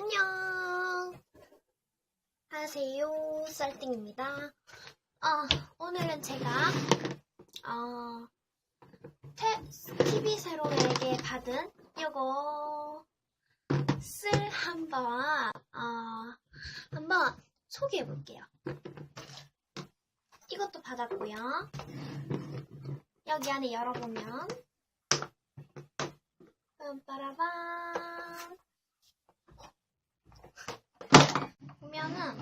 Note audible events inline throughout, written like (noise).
안녕. 안녕하세요. 쌀띵입니다. 아, 오늘은 제가, 어, TV 세롬에게 받은 요거, 쓸 한번, 어, 한번 소개해 볼게요. 이것도 받았고요. 여기 안에 열어보면, 빰빠라밤. 보면은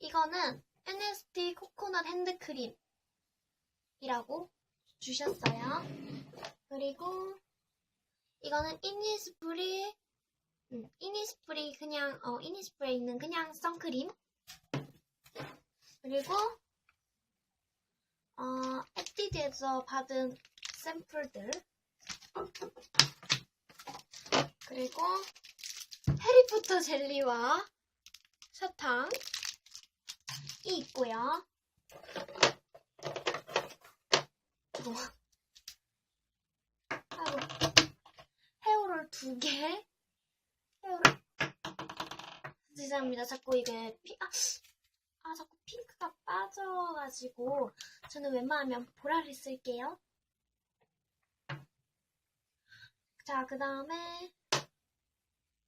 이거는 NST 코코넛 핸드크림이라고 주셨어요. 그리고 이거는 이니스프리 음, 이니스프리 그냥 어 이니스프리에 있는 그냥 선크림. 그리고 어 에뛰드에서 받은 샘플들. 그리고 해리포터 젤리와 사탕 이 있고요. 헤어롤 두 개. 헤어롤. 죄송합니다. 자꾸 이게 피, 아, 아, 자꾸 핑크가 빠져가지고 저는 웬만하면 보라를 쓸게요. 자, 그 다음에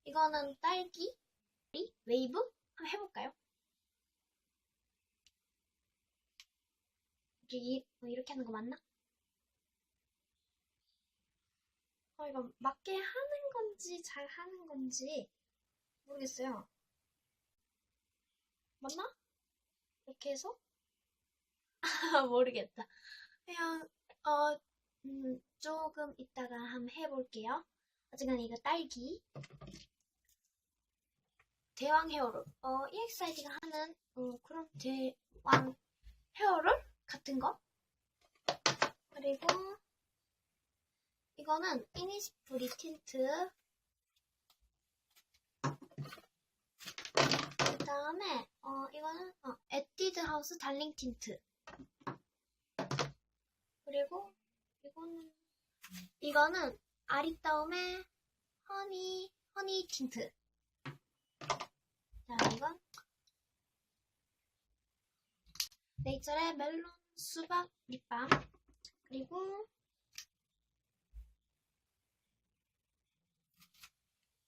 이거는 딸기 웨이브 한번 해볼까요? 이렇게, 뭐 이렇게 하는 거 맞나? 어, 이거 맞게 하는 건지 잘 하는 건지 모르겠어요. 맞나? 이렇게 해서? 아, (laughs) 모르겠다. 그냥 어 음, 조금 이따가 한번 해볼게요. 어쨌거나 이거 딸기. 대왕 헤어롤. 어, EXID가 하는, 어, 그런 대왕 헤어롤? 같은 거. 그리고, 이거는 이니스프리 틴트. 그 다음에, 어, 이거는, 어, 에뛰드 하우스 달링 틴트. 그리고, 이거는 이거는 아리따움의 허니 허니 틴트. 자 이건 네이처의 멜론 수박 립밤 그리고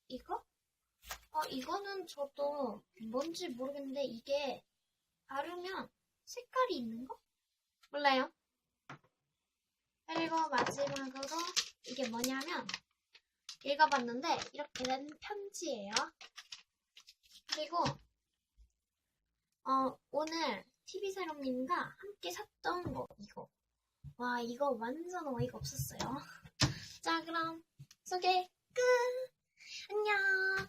이거? 어 이거는 저도 뭔지 모르겠는데 이게 바르면 색깔이 있는 거? 몰라요. 그리고 마지막으로 이게 뭐냐면 읽어봤는데 이렇게 된 편지예요. 그리고 어, 오늘 TV사령님과 함께 샀던 거 이거 와 이거 완전 어이가 없었어요. 자 그럼 소개 끝! 안녕